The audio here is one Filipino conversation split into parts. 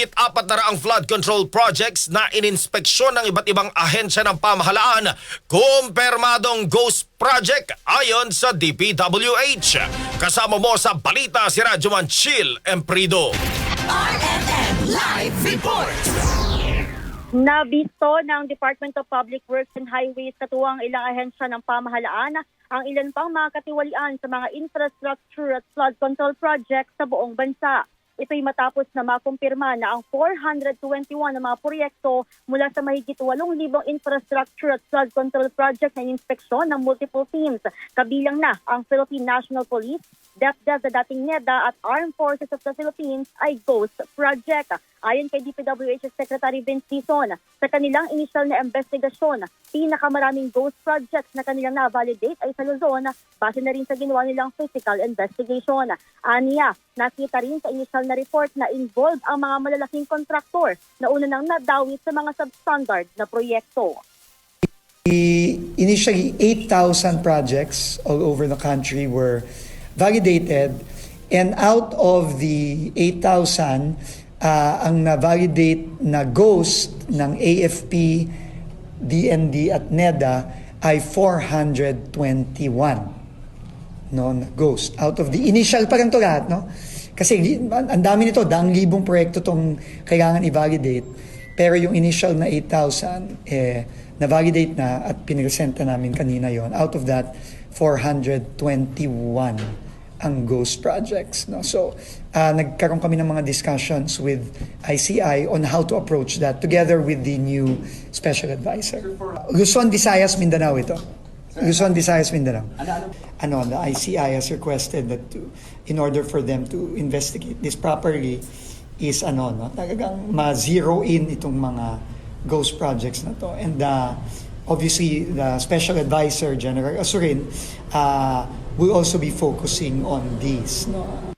Mahigit apat na raang flood control projects na ininspeksyon ng iba't ibang ahensya ng pamahalaan. Kumpirmadong ghost project ayon sa DPWH. Kasama mo sa balita si Radyo Manchil Emprido. RMN Live Report. Nabisto ng Department of Public Works and Highways katuwang ilang ahensya ng pamahalaan ang ilan pang mga katiwalian sa mga infrastructure at flood control projects sa buong bansa. Ito'y matapos na makumpirma na ang 421 na mga proyekto mula sa mahigit 8,000 infrastructure at flood control project na inspeksyon ng multiple teams. Kabilang na ang Philippine National Police, DepDev sa dating NEDA at Armed Forces of the Philippines ay GHOST Project. Ayon kay DPWH Secretary Vince Dizon, sa kanilang initial na investigasyon, pinakamaraming ghost projects na kanilang na-validate ay sa Luzon base na rin sa ginawa nilang physical investigation. Aniya, nakita rin sa initial na report na involved ang mga malalaking kontraktor na una nang nadawit sa mga substandard na proyekto. Initially, 8,000 projects all over the country were validated. And out of the 8,000, uh, ang na-validate na ghost ng AFP, DND at NEDA ay 421 no, ghost. Out of the initial pa lang to lahat, no? Kasi ang dami nito, daang libong proyekto tong kailangan i-validate. Pero yung initial na 8,000, eh, na-validate na at piniresenta namin kanina yon. Out of that, 421 ang ghost projects. No? So, uh, nagkaroon kami ng mga discussions with ICI on how to approach that together with the new special advisor. Luzon, Visayas, Mindanao ito. Luzon, Visayas, Mindanao. Ano, the ICI has requested that to, in order for them to investigate this properly, is ano, no, talagang ma-zero in itong mga ghost projects na to. And uh, obviously, the special advisor, General Asurin, uh, will also be focusing on these. No?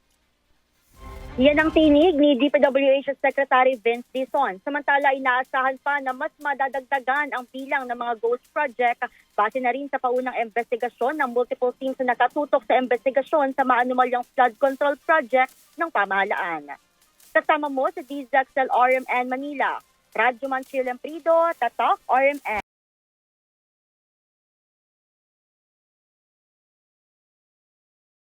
Yan ang tinig ni DPWH Secretary Vince Dizon. Samantala, inaasahan pa na mas madadagdagan ang bilang ng mga ghost project base na rin sa paunang investigasyon ng multiple teams na nakatutok sa investigasyon sa maanumalyang flood control project ng pamahalaan. Kasama mo sa DZXL RMN Manila. Radyo Manchil Emprido, Tatak RMN.